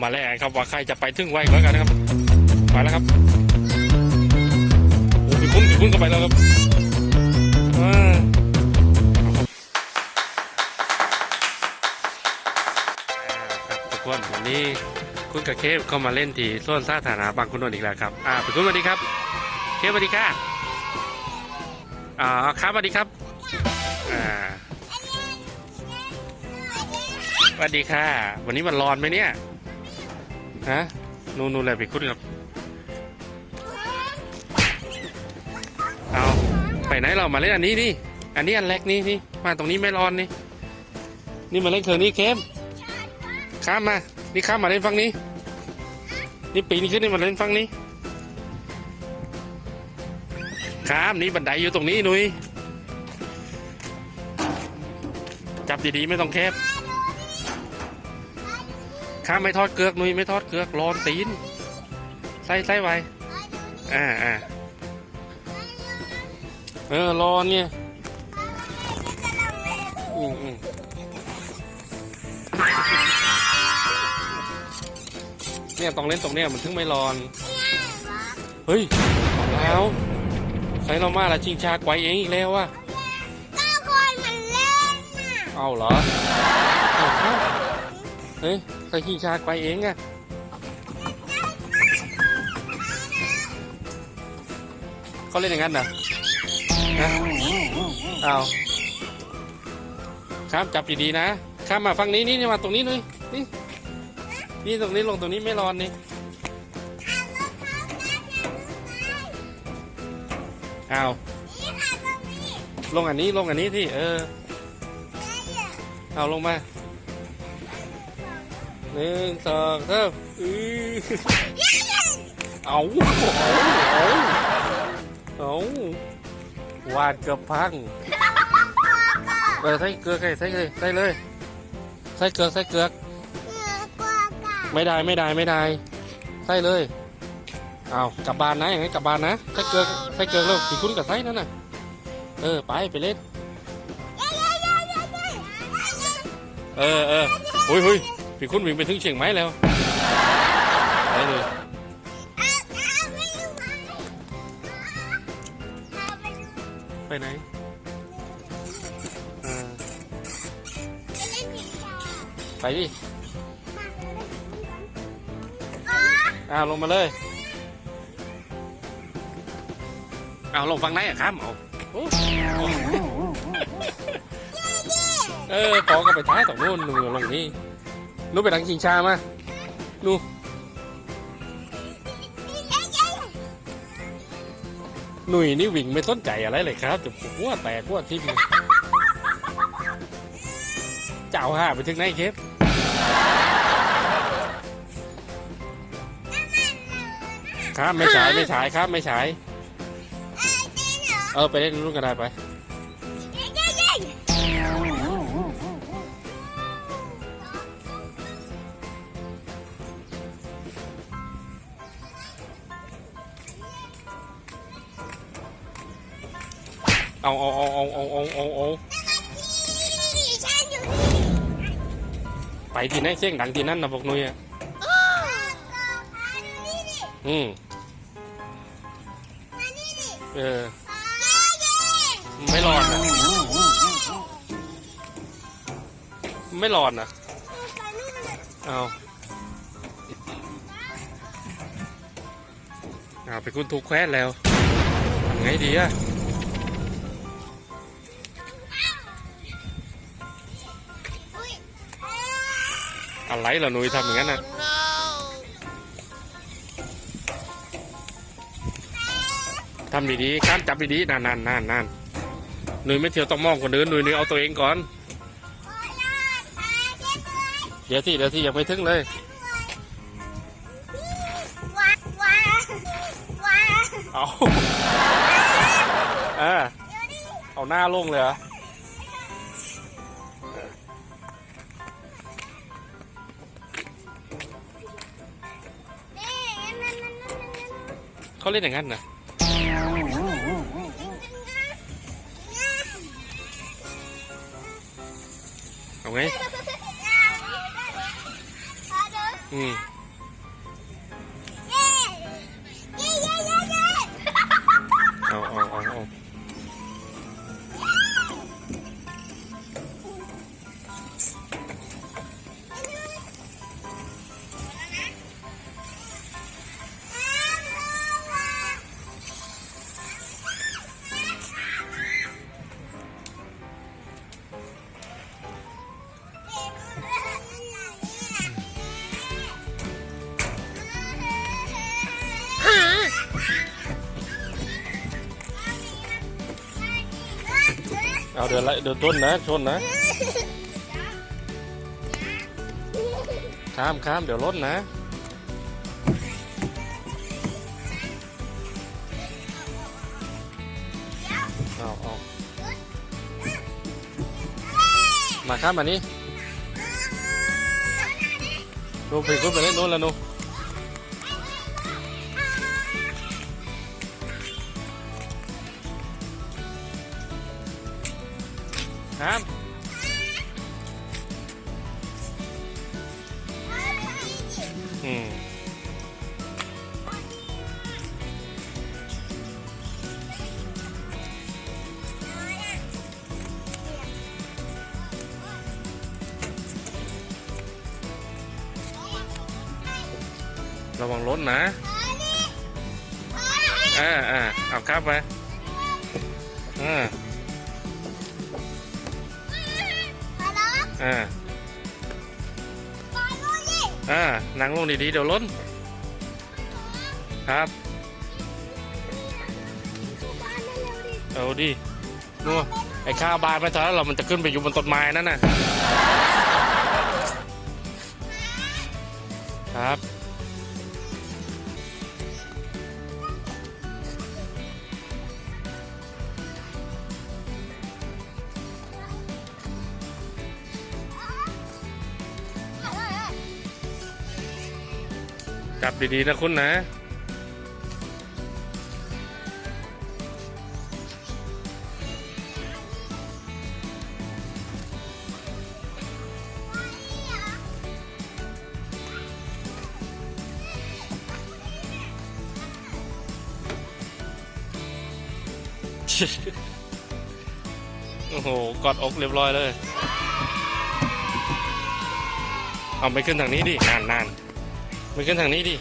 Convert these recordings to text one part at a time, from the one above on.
มาแล้วครับว่าใครจะไปถึงไวกว่ากันนะครับไปแล้วครับโอ้พี่คุ้นคุ้นก็ไปแล้วครับครับทุกคนวันนี้คุณกับเคฟเข้ามาเล่นที่ส่วนสาธารณะบางขุนนนท์อีกแล้วครับอ่าคุ้นสวัสดีครับ เคฟสวัสดีค่ะอ่าครับสวัสดีครับอ่าสวัสดีค่ะ วันนี้มันร้อนไหมเนี่ย Ha? Nô nô lại bị cút ngập. Ao, phải nãy là mà lấy anh đi đi. Anh đi ăn lẹt đi đi. Mà tổng đi melon đi. Đi mà lấy thường đi kém. Khám mà. Đi khám mà lên phăng đi. Đi pì đi ขึ้นนี่มาเล่นฟังนี่ครับนี่บันไดอยู่ตรงนี้นุ้ยจับดีๆไม่ต้องแคบ ข้ามไม่ทอดเกลือกนุ้ยไม่ทอดเกลือกร้อนตีนใส่ใส่ไว้อ่าอ่าเออร้อนเนี่ยอืมอืมเนี่ยต้องเล่นตรงเนี้ยมันถึงไม่ร้อน เฮ้ยแล้วใส่เรามาละชิงชาไกวเองอีกแล้ววะก็คนมันเล่นน่ะเอาเหรอ เฮ้ยใส่ชิงชาไกวเองอะเขาเล่นอย่างนั้นเหรอเอาครับจับดีๆนะ ข้ามมาฝั่งนี้นี่มาตรงนี้หน่อยนี่นี่ตรงนี้ลงตรงนี้ไม่ร้อนนี่เอาลงอันนี้ลงอันนี้ที่เออ เอาลงมา หนึ่งสองสามอื้อเอาเอาเอาเอาวาดเกือบพังเออใส่เกลือใส่ใส่เลยใส่เลย ใส่เกลือใส่เกลือเกือกว่ากันไม่ได้ไม่ได้ไม่ได้ ใส่เลยเอากลับบ้านนะอย่างนั้นกลับบ้านนะใส่เกลือใส่เกลือแล้วพี่คุณกับใส่นั่นน่ะเออไปไปเล่น เออเออโอ้ยเฮ้ย พี่คุณวิ่งไปถึงเชียงใหม่แล้วไปเลยไปไหนไปดิอ้าวลงมาเลยอ้าวลงฝั่งไหนอะครับเอาโอ้เออปอก็ไปท้ายตรงนู้นหนูลงนี่ นูไปดังชิงชามาหนูหนุ่ยนี่วิ่งไม่สนใจอะไรเลยครับจะปวดแตกปวดทิ่มเจ้าห่าไปถึงไหนเคฟครับไม่ฉายไม่ฉายครับไม่ฉาย เออไปเล่นนู่นก็ได้ไป เอาเอาเอาเอาเอาเอาเอาเอาไปที่ไหนเสียงดังที่นั่นนะบอกหนุ้ยอะอืมเออไม่รอดนะไม่รอดนะเอาเอาไปคุณถูกแควนแล้วทำไงดีอะ อะไรเหรอหนุ่ยทำอย่างนั้นนะทำดีๆการจับดีๆนานๆนานๆนานหนุ่ยไม่เที่ยวต้องมองคนอื่นหนุ่ยหนุ่ยเอาตัวเองก่อน เดี๋ยวที่เดี๋ยวที่ยังไม่ถึงเลยเอาเออเอาหน้าลงเลยเหรอ เขาเล่นอย่างนั้นนะเอาไงอืม เอาเดี๋ยวไล่เดี๋ยวต้นนะชนนะ ข้ามข้ามเดี๋ยวรถนะเอาเอามาข้ามมานี่นูไปขึ้นไปเล่นโน้นแล้วนู ข้ามอืมระวังรถนะ อ่าอ่าเอาข้ามไปอ่า อ่าอ่านั่งลงดีๆเดี๋ยวล้น ครับ เอาดินู่นไอ้ข้าวบานไปเถอะเรามันจะขึ้นไปอยู่บนต้นไม้นั่นน่ะ จับดีๆนะคุณนะ โอ้โห กอดอกเรียบร้อยเลย เอาไปขึ้นทางนี้ดินานน มันขึ้นทางนี้ดิ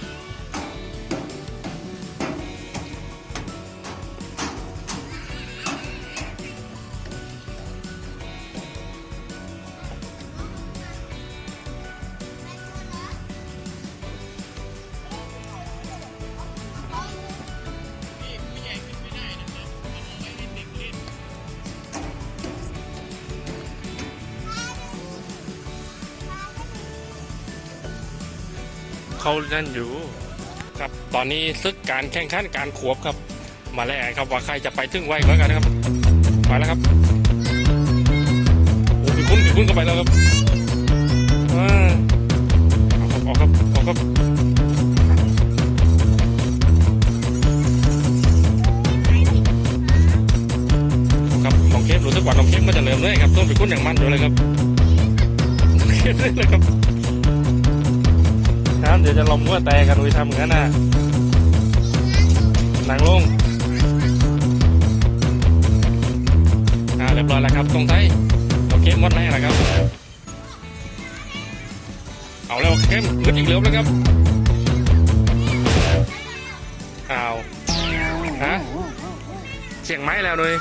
เขานั่นอยู่ ครับตอนนี้ซึกการแข่งขันการขวบครับ มาแล้วครับว่าใครจะไปถึงไวกว่ากันนะครับไปแล้วครับโอ้พี่คุณพี่คุณก็ไปแล้วครับอ่าเอาครับออกครับออกครับครับน้องเข้มรู้สึกว่าน้องเข้มมันจะเริ่มเลยครับต้นพี่คุณอย่างมันอยู่เลยครับเครียดเลยครับ ครับเดี๋ยวจะลมหัวแตกกันวิทำงั้นนะนั่งลงอ่าเรียบร้อยแล้วครับตรงไทยโอเคหมดแล้วนะครับ เอาแล้วเข้มขึ้นอีกเร็วแล้วครับอ้าวฮะเสียงไม้แล้วเลย